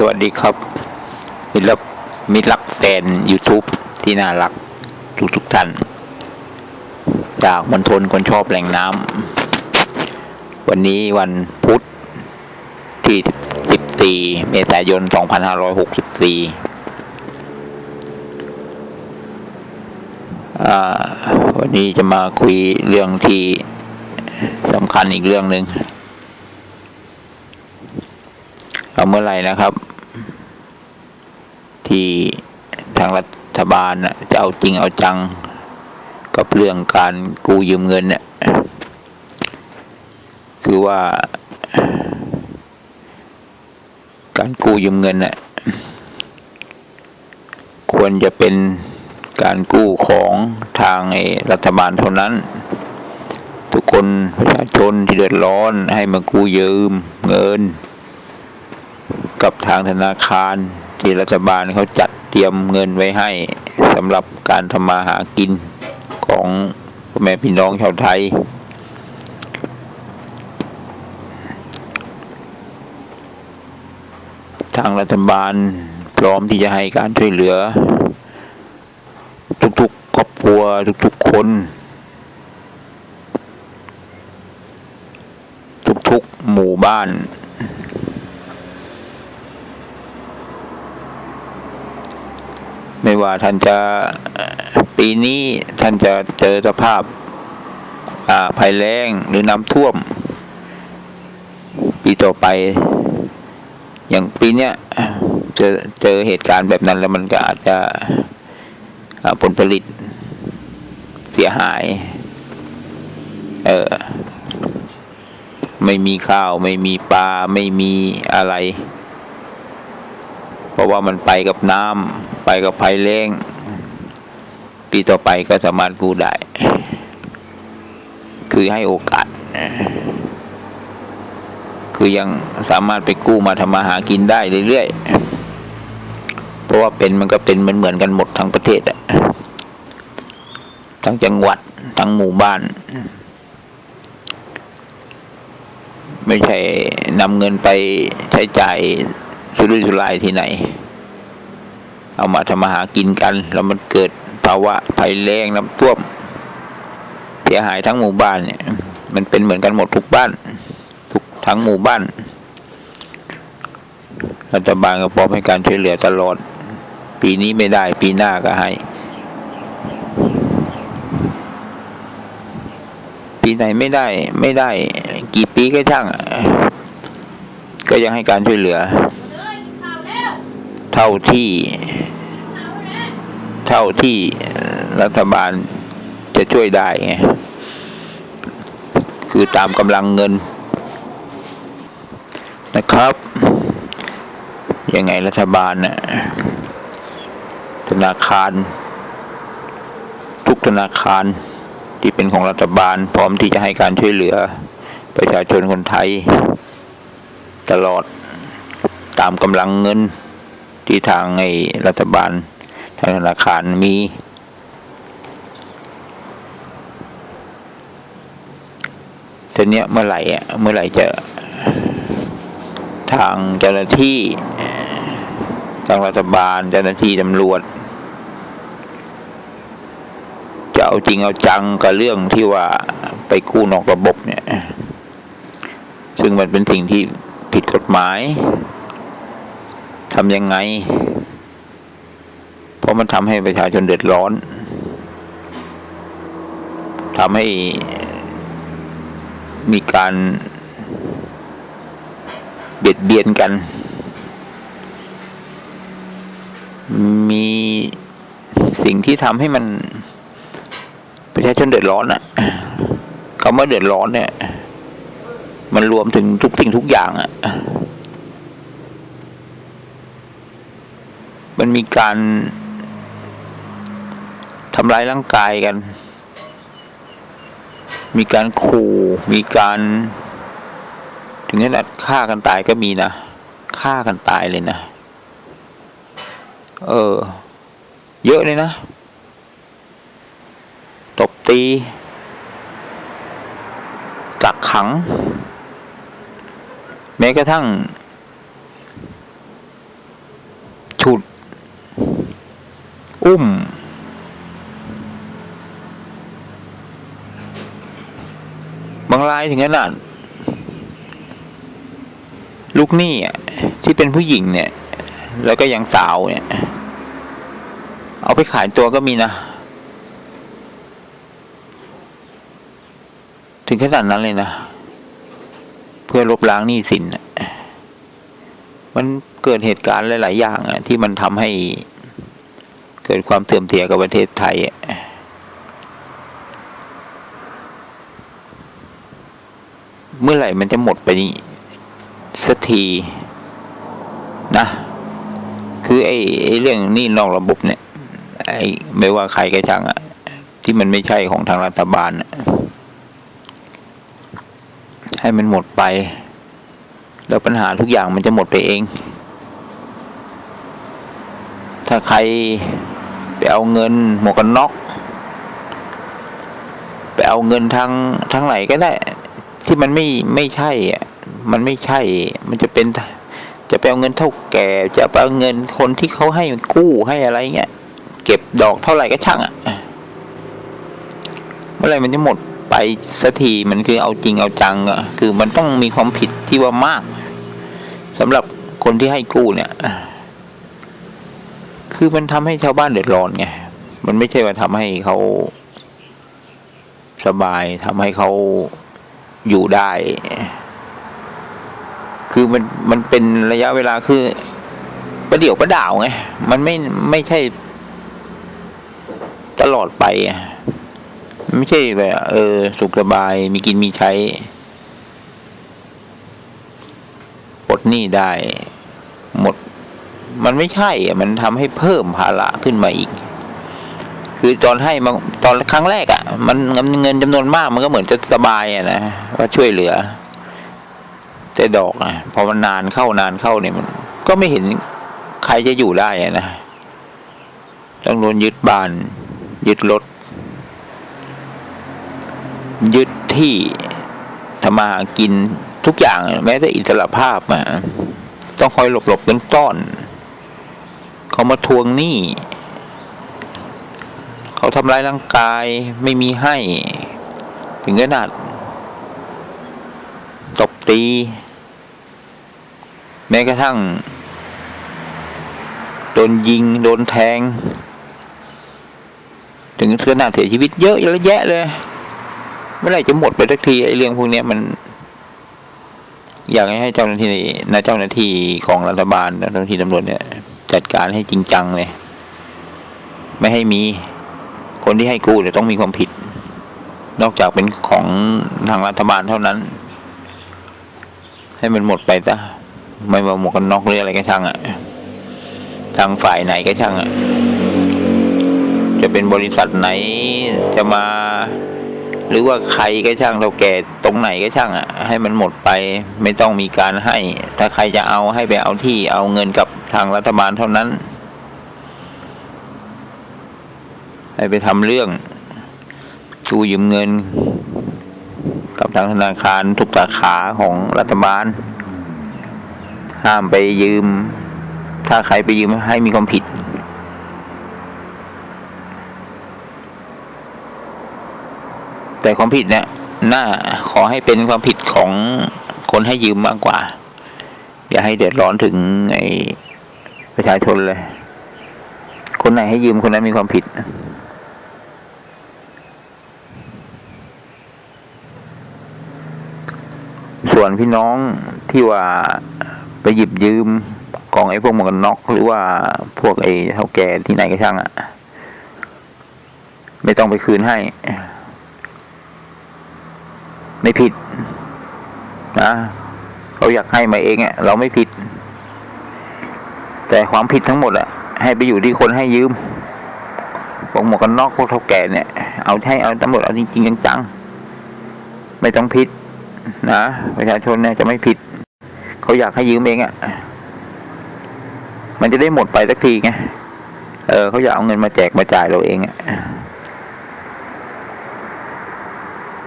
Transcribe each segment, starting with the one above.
สวัสดีครับ มิตรรักมิตรรักแฟน YouTube ที่น่ารักทุกทุกๆท่าน จากมณฑลคนชอบแหล่งน้ำวันนี้วันพุธที่ 14 เมษายน 2564อ่วันนี้จะมาคุยเรื่องที่สำคัญอีกเรื่องหนึ่ง เมื่อไหร่นะครับ ที่ทางรัฐบาลจะเอาจริงเอาจัง กับเรื่องการกู้ยืมเงินเนี่ยคือว่า การกู้ยืมเงินน่ะควรจะเป็นการกู้ของทางรัฐบาลเท่านั้น ทุกคนประชาชนที่เดือดร้อนให้มากู้ยืมเงิน กับทางธนาคาร ที่รัฐบาลเขาจัดเตรียมเงินไว้ให้สำหรับการทำมาหากินของพ่อแม่พี่น้องชาวไทย ทางรัฐบาลพร้อมที่จะให้การช่วยเหลือ ทุกๆครอบครัวทุกๆคน ทุกๆหมู่บ้าน ไม่ ว่าท่านจะปีนี้ท่านจะเจอสภาพอ่าภัยแล้งหรือน้ำท่วม ปีต่อไป อย่างปีเนี้ยเจอเจอเหตุการณ์แบบนั้นแล้วมันก็อาจจะผลผลิตเสียหาย เออไม่มีข้าว ไม่มีปลา ไม่มีอะไร ราะว่ามันไปกับน้ำไปกับภัยแล้งปีต่อไปก็สามารถกู้ได้ คือให้โอกาส คือยังสามารถไปกู้มาทำมาหากินได้เรื่อยๆ เพราะว่าเป็นมันก็เป็นเหมือนเหมือนกันหมดทั้งประเทศอะทั้งจังหวัด ทั้งหมู่บ้าน ไม่ใช่นำเงินไปใช้จ่ายสุรุ่ยสุร่ายที่ไหน เอามาทำมาหากินกัน แล้วมันเกิดภาวะภัยแล้งน้ำท่วมเสียหายทั้งหมู่บ้านเนี่ย มันเป็นเหมือนกันหมดทุกบ้าน ทุกทั้งหมู่บ้านรัฐบาลก็พร้อมให้การช่วยเหลือตลอด ปีนี้ไม่ได้ ปีหน้าก็ให้ ปีไหนไม่ได้ ไม่ได้ กี่ปีก็ช่าง ก็ยังให้การช่วยเหลือ เท่าที่ เท่าที่รัฐบาลจะช่วยได้ไงคือตามกำลังเงินนะครับ ยังไงรัฐบาลน่ะธนาคาร ทุกธนาคารที่เป็นของรัฐบาล พร้อมที่จะให้การช่วยเหลือประชาชนคนไทย ตลอดตามกำลังเงินที่ทางไอ้รัฐบาล ธนาคารมี ทีเนี้ยเมื่อไหร่อะ เมื่อไหร่จะทางเจ้าหน้าที่ ทางรัฐบาลเจ้าหน้าที่ตำรวจ จะเอาจริงเอาจังกับเรื่องที่ว่าไปกู้นอกระบบเนี่ย ซึ่งมันเป็นสิ่งที่ผิดกฎหมายทำยังไง ราะมันทำให้ประชาชนเดือดร้อนทำให้มีการเบียดเบียนกัน มีสิ่งที่ทำให้มันประชาชนเดือดร้อนอะคำว่าเดือดร้อนเนี่ย มันรวมถึงทุกสิ่งทุกอย่างอะมันมีการ ทำร้ายร่างกายกัน มีการขู่มีการ ถึงขนาดฆ่ากันตายก็มีนะฆ่ากันตายเลยนะ เออ เยอะเลยนะ ตบตีกักขัง แม้กระทั่งฉุด อุ้ม บางรายถึงขนาดลูกหนี้อะที่เป็นผู้หญิงเนี่ย แล้วก็ยังสาวเนี่ย เอาไปขายตัวก็มีนะ ถึงขนาดนั้นเลยนะ เพื่อลบล้างหนี้สินมันเกิดเหตุการณ์หลาย ๆ อย่างอะที่มันทำให้เกิดความเสื่อมเสียกับประเทศไทยอะ เมื่อไหร่มันจะหมดไปนี่สักทีนะ คือไอ้ไอ้เรื่องนี้นอกระบบเนี่ยไอ้ไม่ว่าใครก็ช่างอะที่มันไม่ใช่ของทางรัฐบาลให้มันหมดไป แล้วปัญหาทุกอย่างมันจะหมดไปเอง ถ้าใครไปเอาเงินหมวกกันน็อกไปเอาเงินทางทางไหนก็ได้ ที่มันไม่ไม่ใช่อะมันไม่ใช่ มันจะเป็น จะไปเอาเงินเท่าแก่ จะไปเอาเงินคนที่เขาให้กู้ให้อะไรเงี้ยเก็บดอกเท่าไหร่ก็ช่างอะเมื่อไรมันจะหมดไปสักทีมันคือเอาจริงเอาจังอะคือมันต้องมีความผิดที่ว่ามากสำหรับคนที่ให้กู้เนี่ยคือมันทำให้ชาวบ้านเดือดร้อนไงมันไม่ใช่ว่าทำให้เขาสบายทำให้เขา อยู่ได้ คือมันมันเป็นระยะเวลาคือประเดี๋ยวประดาวไง มันไม่ไม่ใช่ ตลอดไปอะไม่ใช่แบบเออ สุขสบายมีกินมีใช้ปลดหนี้ได้ หมด มันไม่ใช่อะมันทำให้เพิ่มภาระขึ้นมาอีก คือตอนให้มาตอนครั้งแรกอะ่ะ มันเงินจำนวนมากมันก็เหมือนจะสบายอะนะว่าช่วยเหลือ แต่ดอกอะพอมันนานเข้านานเข้าเนี่ยมัน ก็ไม่เห็นใครจะอยู่ได้อะนะต้องโดนยึดบ้าน ยึดรถยึดที่ทำมาหากินทุกอย่าง แม้แต่อิสระภาพอะต้องคอยหลบหลบเป็นต้อนเขามาทวงหนี้ เขาทำร้ายร่างกายไม่มีให้ ถึงขนาดตบตี แม้กระทั่ง โดนยิง โดนแทง ถึงขนาดเสียชีวิตเยอะแยะเลยเมื่อไหร่จะหมดไปสักทีไอ้เรื่องพวกนี้มัน อยากให้เจ้าหน้าที่นะเจ้าหน้าที่ของรัฐบาลเจ้าหน้าที่ตำรวจเนี่ย จัดการให้จริงจังเลย ไม่ให้มี คนที่ให้กู้เนี่ยต้องมีความผิด นอกจากเป็นของทางรัฐบาลเท่านั้น ให้มันหมดไปซะไม่ว่าหมวกกันน็อกหรืออะไรก็ช่างอะทางฝ่ายไหนก็ช่างอะจะเป็นบริษัทไหนจะมา หรือว่าใครก็ช่างเราแก่ตรงไหนก็ช่างอะให้มันหมดไป ไม่ต้องมีการให้ ถ้าใครจะเอาให้ไปเอาที่เอาเงินกับทางรัฐบาลเท่านั้น ให้ไปทำเรื่องกู้ยืมเงิน กับทางธนาคารทุกสาขาของรัฐบาล ห้ามไปยืม ถ้าใครไปยืมให้มีความผิดแต่ความผิดเนี่ยน่าขอให้เป็นความผิดของคนให้ยืมมากกว่า อย่าให้เดือดร้อนถึงไอ้ประชาชนเลย คนไหนให้ยืมคนนั้นมีความผิด ส่วนพี่น้องที่ว่าไปหยิบยืมของไอ้พวกหมวกกันน็อกหรือว่าพวกไอ้เท่าแก่ที่ไหนก็ช่างอะ่ะ ไม่ต้องไปคืนให้ ไม่ผิดนะเขาอยากให้มาเองอะ่ะ เราไม่ผิด แต่ความผิดทั้งหมดอะ่ะ ให้ไปอยู่ที่คนให้ยืมพวกหมวกกันน็อกพวกเท่าแก่เนี่ยเอาให้เอาตำรวจเอาจริงๆจังๆไม่ต้องผิด นะประชาชนเนี่ยจะไม่ผิด เขาอยากให้ยืมเองอะ่ะ มันจะได้หมดไปสักทีไงเออเขาอยากเอาเงินมาแจกมาจ่ายเราเองอะ่ะ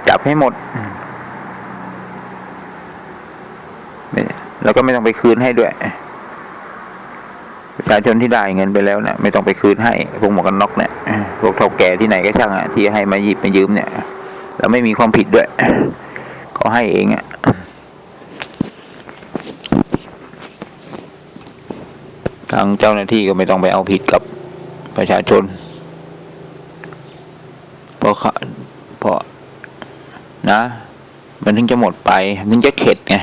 จับให้หมดแล้วก็ไม่ต้องไปคืนให้ด้วย ประชาชนที่ได้เงินไปแล้วเนี่ยไม่ต้องไปคืนให้พวกหมวกกันน็อกเนี่ยพวกเท่าแก่ที่ไหนก็ช่างอะที่ให้มาหยิบมายืมเนี่ยเราไม่มีความผิดด้วย เขาให้เองอะทางเจ้าหน้าที่ก็ไม่ต้องไปเอาผิดกับประชาชน เพราะเพราะนะ มันถึงจะหมดไป ถึงจะเข็ดไง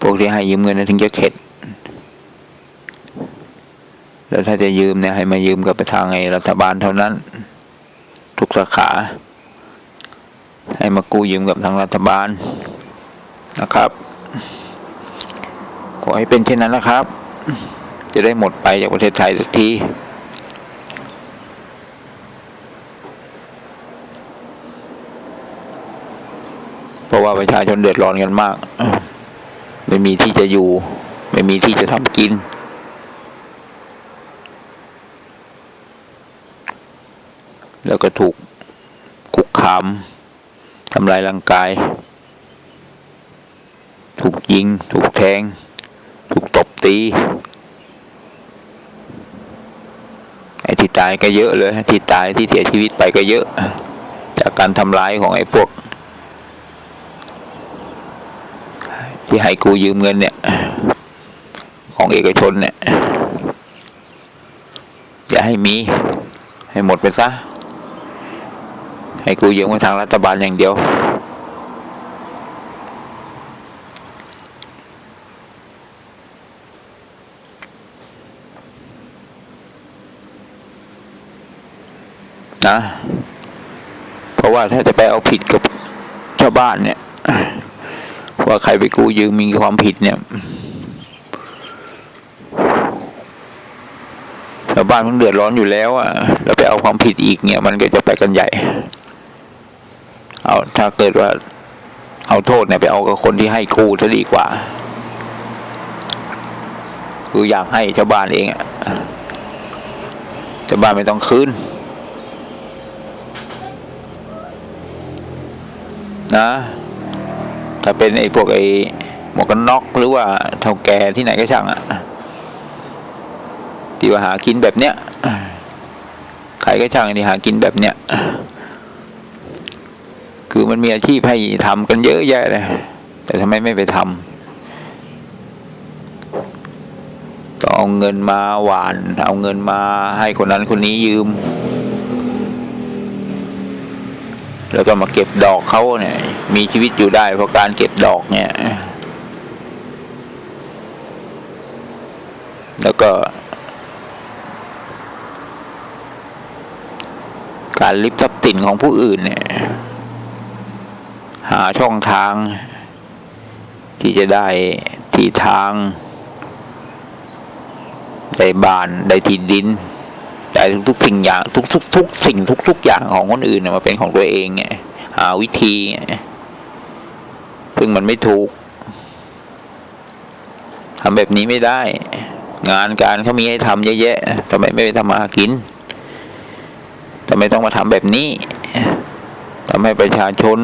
พวกที่ให้ยืมเงินถึงจะเข็ด แล้วถ้าจะยืมเนี่ยให้มายืมกับไปทางไอ้รัฐบาลเท่านั้น ทุกสาขา ให้มากู้ยืมกับทางรัฐบาลนะครับ ขอให้เป็นเช่นนั้นนะครับ จะได้หมดไปจากประเทศไทยสักทีเพราะว่าประชาชนเดือดร้อนกันมาก ไม่มีที่จะอยู่ ไม่มีที่จะทำกินแล้วก็ถูกคุกคาม ทำลายร่างกาย ถูกยิง ถูกแทง ถูกตบตี ไอ้ที่ตายก็เยอะเลย ที่ตายที่เสียชีวิตไปก็เยอะ จากการทำร้ายของไอ้พวก ที่ให้กูยืมเงินเนี่ย ของเอกชนเนี่ย อย่าให้มี ให้หมดไปซะ ให้กูยืมมาทางรัฐบาลอย่างเดียว นะ เพราะว่าถ้าจะไปเอาผิดกับชาวบ้านเนี่ย ว่าใครไปกู้ยืมมีความผิดเนี่ยชาวบ้านมันเดือดร้อนอยู่แล้วอะ แล้วไปเอาความผิดอีกเนี่ย มันก็จะไปกันใหญ่ เอาถ้าเกิดว่าเอาโทษเนี่ยไปเอากับคนที่ให้กู้จะดีกว่า คืออยากให้ชาวบ้านเองอะชาวบ้านไม่ต้องคืนนะถ้าเป็นไอ้พวกไอ้หมวกกันน็อกหรือว่าเท่าแก่ที่ไหนก็ช่างอะที่ว่าหากินแบบเนี้ยใครก็ช่างที่หากินแบบเนี้ย คือมันมีอาชีพให้ทำกันเยอะแยะเลยแต่ทำไมไม่ไปทำต้องเอาเงินมาหวาน เอาเงินมาให้คนนั้นคนนี้ยืม แล้วก็มาเก็บดอกเขาเนี่ย มีชีวิตอยู่ได้เพราะการเก็บดอกเนี่ย แล้วก็การลิบทรัพย์สินของผู้อื่นเนี่ย หาช่องทาง ที่จะได้ที่ทาง ได้บ้านได้ที่ดินได้ทุกสิ่งอย่างทุกทุกทุกสิ่งทุกทุกอย่างของคนอื่นมาเป็นของตัวเองหาวิธี ซึ่งมันไม่ถูกทำแบบนี้ไม่ได้ งานการเขามีให้ทำเยอะแยะทำไมไม่ไปทำมาหากินทำไมต้องมาทำแบบนี้ทำให้ประชาชน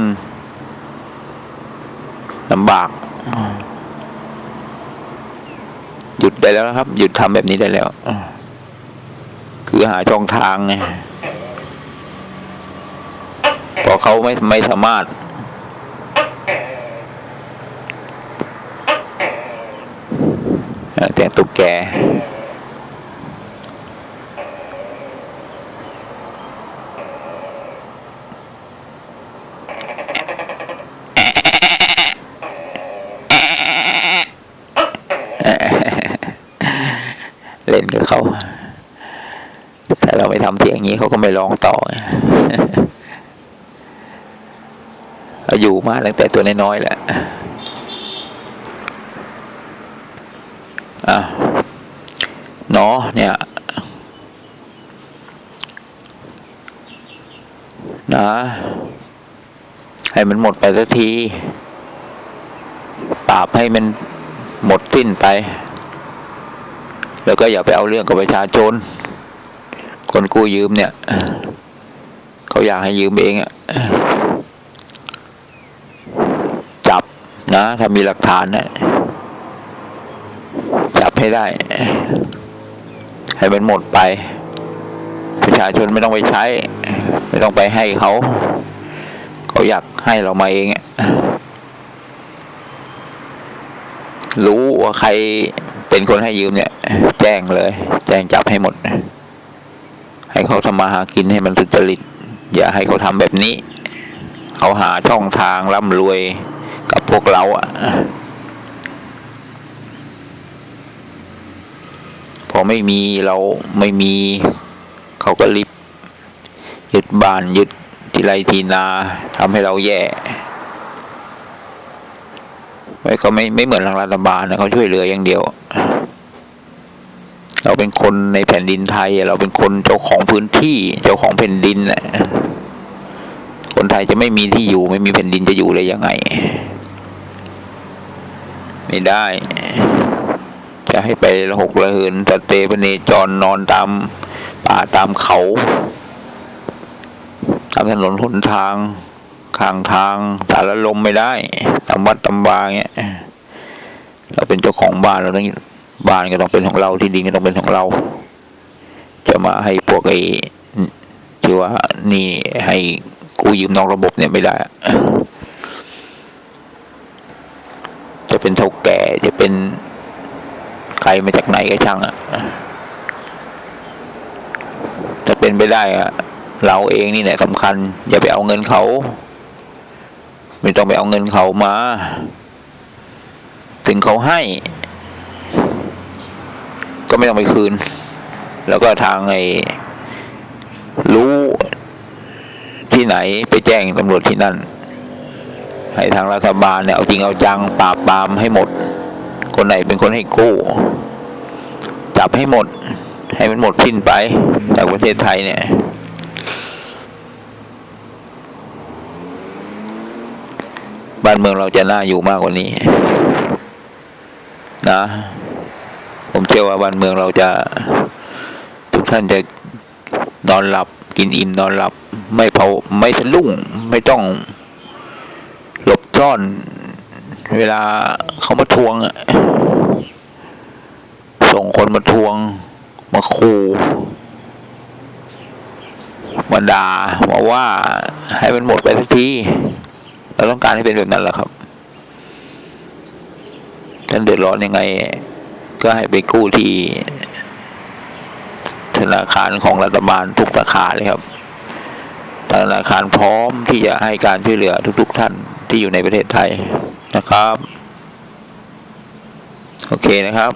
ลำบาก หยุดได้แล้วนะครับ หยุดทำแบบนี้ได้แล้วคือหาช่องทางไงเพราะเขาไม่ไม่สามารถเอ่อแต่ตุกแก เล่นกับเขาถ้าเราไม่ทำเสียงอย่างนี้เขาก็ไม่ร้องต่อเราอยู่มาตั้งแต่ตัวน้อยๆแหละอะเนาะเนี่ยนะให้มันหมดไปสักที ปราบให้มันหมดสิ้นไป แล้วก็อย่าไปเอาเรื่องกับประชาชน คนกู้ยืมเนี่ย เขาอยากให้ยืมเองอะจับนะถ้ามีหลักฐานนะจับให้ได้ ให้มันหมดไป ประชาชนไม่ต้องไปใช้ ไม่ต้องไปให้เขา เขาอยากให้เรามาเองอะรู้ว่าใคร เป็นคนให้ยืมเนี่ย แจ้งเลย แจ้งจับให้หมด ให้เขาทำมาหากินให้มันสุจริต อย่าให้เขาทำแบบนี้ เขาหาช่องทางร่ำรวยกับพวกเราอะพอไม่มีเราไม่มีเขาก็รีบยึดบ้านยึดที่ไรทีนาทำให้เราแย่ เขาไม่ไม่เหมือนทางรัฐบาลนะเขาช่วยเหลืออย่างเดียว เราเป็นคนในแผ่นดินไทย เราเป็นคนเจ้าของพื้นที่เจ้าของแผ่นดินนะคนไทยจะไม่มีที่อยู่ ไม่มีแผ่นดินจะอยู่ได้ยังไง ไม่ได้ จะให้ไปละหกระเหินตะเตปเนจรนอนตามป่าตามเขา ตามถนนหนทาง ข้างทางสารลมไม่ได้ตามวัดตามวาเงี้ยเราเป็นเจ้าของบ้านเราต้องบ้านก็ต้องเป็นของเราที่ดินก็ต้องเป็นของเรา จะมาให้พวกไอ้ที่ว่านี่ให้กูยืมนอกระบบเนี่ยไม่ได้ จะเป็นเท่าแก่จะเป็นใครมาจากไหนก็ช่างอะจะเป็นไปได้อะเราเองนี่แหละสำคัญ อย่าไปเอาเงินเขา ไม่ต้องไปเอาเงินเขามา ถึงเขาให้ ก็ไม่ต้องไปคืน แล้วก็ทางไอ้รู้ที่ไหนไปแจ้งตำรวจที่นั่น ให้ทางรัฐบาลเนี่ยเอาจริงเอาจังปราบปรามให้หมด คนไหนเป็นคนให้กู้ จับให้หมด ให้มันหมดสิ้นไปจากประเทศไทยเนี่ย บ้านเมืองเราจะน่าอยู่มากกว่านี้ นะ ผมเชื่อว่าบ้านเมืองเราจะ ทุกท่านจะนอนหลับ กินอิ่มนอนหลับ ไม่เผาไม่ทะลุ่งไม่ต้องหลบซ่อน เวลาเขามาทวงส่งคนมาทวง มาคู่มาด่ามาว่าให้มันหมดไปสักที เราต้องการให้เป็นแบบนั้นแหละครับท่านเดือดร้อนยังไง ก็ให้ไปกู้ที่ธนาคารของรัฐบาลทุกสาขาเลยครับ ธนาคารพร้อมที่จะให้การช่วยเหลือทุก ๆ ท่านที่อยู่ในประเทศไทยนะครับ โอเคนะครับ